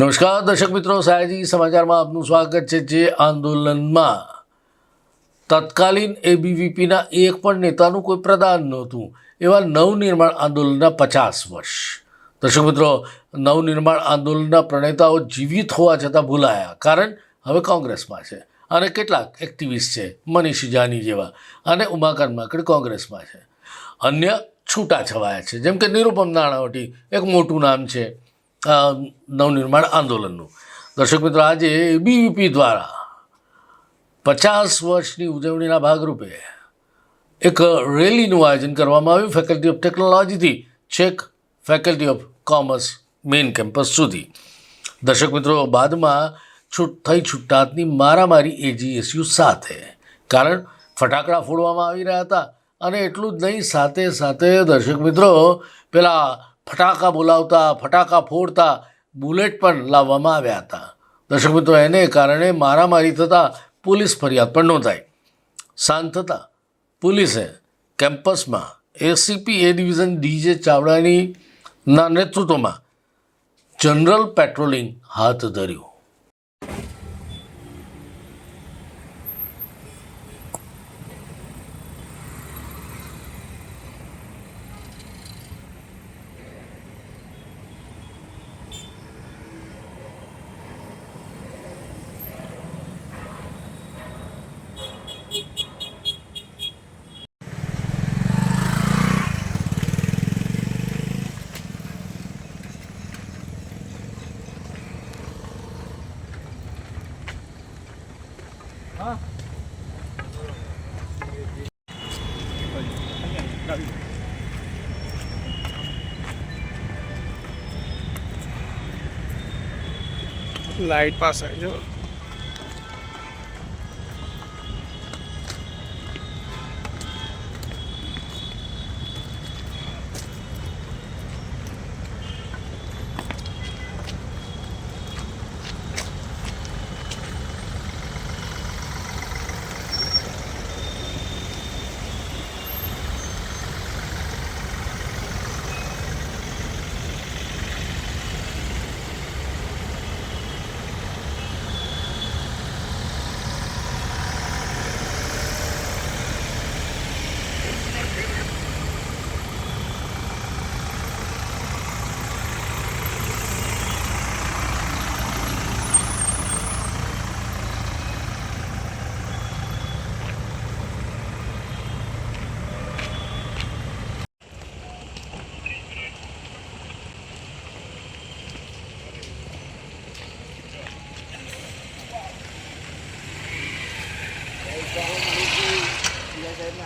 નમસ્કાર, દર્શક મિત્રો, સાયજી સમાચારમાં આપનું સ્વાગત છે જે આંદોલનમાં. તત્કાલીન એબીવીપીના એક પણ નેતાનું કોઈ પ્રદાન નહોતું, એવા નવનિર્માણ આંદોલનના પચાસ વર્ષ. દર્શક મિત્રો, નવનિર્માણ આંદોલનના પ્રણેતાઓ જીવિત હોવા છતાં ભૂલાયા, કારણ હવે કોંગ્રેસમાં છે અને કેટલાક એક્ટિવિસ્ટ છે, મનીષ જાની જેવા અને ઉમાકાંત માકડ કોંગ્રેસમાં છે અન્ય છૂટા છવાયા છે, જેમ કે નિરુપમ નાણાવટી, એક મોટું નામ છે. નવનિર્માણ આંદોલનનું. દર્શક મિત્રો, આજે બીવીપી દ્વારા પચાસ વર્ષની ઉજવણીના ભાગરૂપે એક રેલીનું આયોજન કરવામાં આવ્યું. ફેકલ્ટી ઓફ ટેકનોલોજીથી છેક faculty of commerce main campus સુધી. દર્શક મિત્રો, બાદમાં છૂટ થઈ છૂટાતની મારામારી એજીએસયુ સાથે. કારણ ફટાકડા ફોડવામાં આવી રહ્યા હતા. અને એટલું જ નહીં, સાથે સાથે દર્શક મિત્રો, પેલા ફટાકા બોલાવતા, ફટાકા ફોડતા બુલેટ પણ લાવવામાં આવ્યા હતા. દર્શક મિત્રો, એને કારણે મારામારી થતાં પોલીસ ફરિયાદ પણ નોંધાઈ. શાંત થતાં પોલીસે કેમ્પસમાં એસીપી એ ડિવિઝન ડીજે ચાવડાની ના નેતૃત્વમાં જનરલ પેટ્રોલિંગ હાથ ધર્યું. લાઈટ પાસ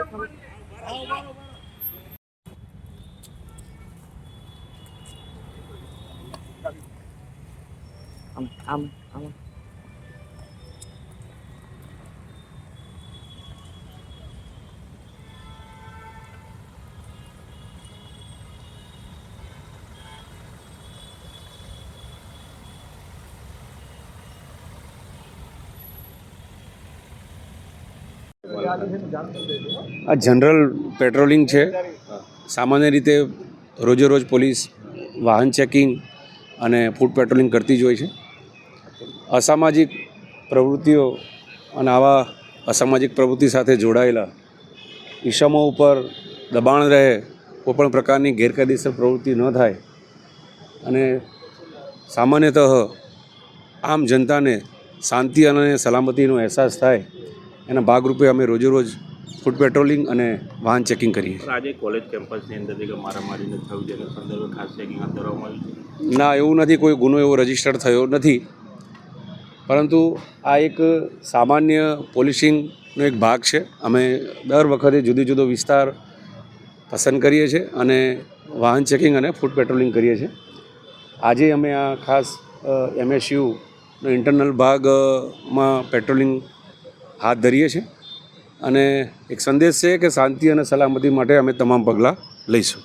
આમ આમ આમ આ જનરલ પેટ્રોલિંગ છે. સામાન્ય રીતે રોજે રોજ પોલીસ વાહન ચેકિંગ અને ફૂડ પેટ્રોલિંગ કરતી જ હોય છે. અસામાજિક પ્રવૃત્તિઓ અને આવા અસામાજિક પ્રવૃત્તિ સાથે જોડાયેલા ઈસમો ઉપર દબાણ રહે કોઈપણ પ્રકારની ગેરકાયદેસર પ્રવૃત્તિ ન થાય અને સામાન્યતઃ આમ જનતાને શાંતિ અને સલામતીનો અહેસાસ થાય એના ભાગરૂપે અમે રોજે રોજ ફૂડ પેટ્રોલિંગ અને વાહન ચેકિંગ કરીએ છીએ. આજે કોલેજ કેમ્પસની અંદર મારામારીને થયું છે? સંદર્ભે ખાસ ચેકિંગ હાથ ધરવામાં આવ્યું ના એવું નથી. કોઈ ગુનો એવો રજીસ્ટર્ડ થયો નથી. પરંતુ આ એક સામાન્ય પોલિસિંગનો એક ભાગ છે. અમે દર વખતે જુદો જુદો વિસ્તાર પસંદ કરીએ છીએ અને વાહન ચેકિંગ અને ફૂડ પેટ્રોલિંગ કરીએ છીએ. આજે અમે આ ખાસ એમએસયુનો ઇન્ટરનલ ભાગમાં પેટ્રોલિંગ હાથ ધરીએ છીએ. અને એક સંદેશ છે કે શાંતિ અને સલામતી માટે અમે તમામ પગલાં લઈશું